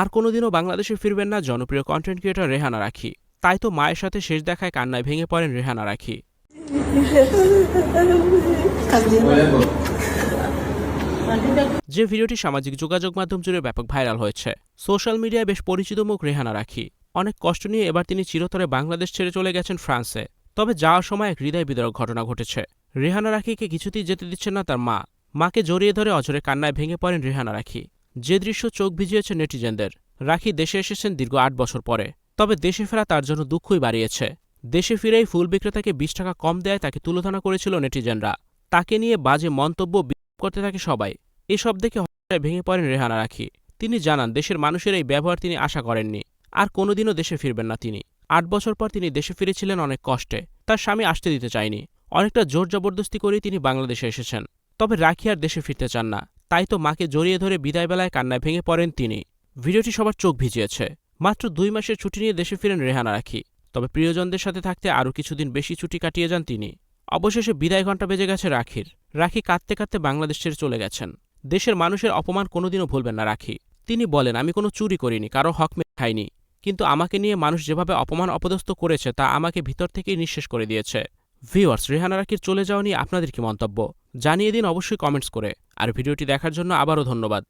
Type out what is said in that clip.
আর কোনোদিনও বাংলাদেশে ফিরবেন না জনপ্রিয় কন্টেন্ট ক্রিয়েটর রেহানা রাখি। তাই তো মায়ের সাথে শেষ দেখায় কান্নায় ভেঙে পড়েন রেহানা রাখি। যে ভিডিওটি সামাজিক যোগাযোগ মাধ্যম জুড়ে ব্যাপক ভাইরাল হয়েছে সোশ্যাল মিডিয়ায় বেশ পরিচিত মুখ রেহানা রাখি। অনেক কষ্ট নিয়ে এবার তিনি চিরতরে বাংলাদেশ ছেড়ে চলে গেছেন ফ্রান্সে। তবে যাওয়ার সময় এক হৃদয় বিদারক ঘটনা ঘটেছে। রেহানা রাখিকে কিছুতেই যেতে দিচ্ছেন না তার মা। মাকে জড়িয়ে ধরে অঝরে কান্নায় ভেঙে পড়েন রেহানা রাখি। যে দৃশ্য চোখ ভিজিয়েছে নেটিজেনদের, রাখি দেশে এসেছেন দীর্ঘ আট বছর পরে। তবে দেশে ফেরা তার জন্য দুঃখই বাড়িয়েছে। দেশে ফিরেই ফুল বিক্রেতাকে বিশ টাকা কম দেয় তাকে তুলোধনা করেছিল নেটিজেনরা। তাকে নিয়ে বাজে মন্তব্য করতে থাকে সবাই। এসব দেখে হতাশায় ভেঙে পড়েন রেহানা রাখি। তিনি জানান, দেশের মানুষের এই ব্যবহার তিনি আশা করেননি। আর কোনোদিনও দেশে ফিরবেন না তিনি। আট বছর পর তিনি দেশে ফিরেছিলেন অনেক কষ্টে। তার স্বামী আসতে দিতে চায়নি। অনেকটা জোর জবরদস্তি করেই তিনি বাংলাদেশে এসেছেন। তবে রাখি আর দেশে ফিরতে চান না। তাই তো মাকে জড়িয়ে ধরে বিদায়বেলায় কান্নায় ভেঙে পড়েন তিনি। ভিডিওটি সবার চোখ ভিজিয়েছে। মাত্র দুই মাসের ছুটি নিয়ে দেশে ফিরেন রেহানা রাখি। তবে প্রিয়জনদের সাথে থাকতে আরও কিছুদিন বেশি ছুটি কাটিয়ে যান তিনি। অবশেষে বিদায় ঘণ্টা বেজে গেছে রাখির। রাখি কাঁদতে কাঁদতে বাংলাদেশ ছেড়ে চলে গেছেন। দেশের মানুষের অপমান কোনোদিনও ভুলবেন না রাখি। তিনি বলেন, আমি কোনো চুরি করিনি, কারও হক মেরে খাইনি। কিন্তু আমাকে নিয়ে মানুষ যেভাবে অপমান অপদস্থ করেছে, তা আমাকে ভিতর থেকেই নিঃশেষ করে দিয়েছে। ভিওয়ার্স রেহানা রাখির চলে যাওয়া নিয়ে আপনাদের কি মন্তব্য? জানিয়ে দিন অবশ্যই কমেন্টস করে। আর ভিডিওটি দেখার জন্য আবারও ধন্যবাদ।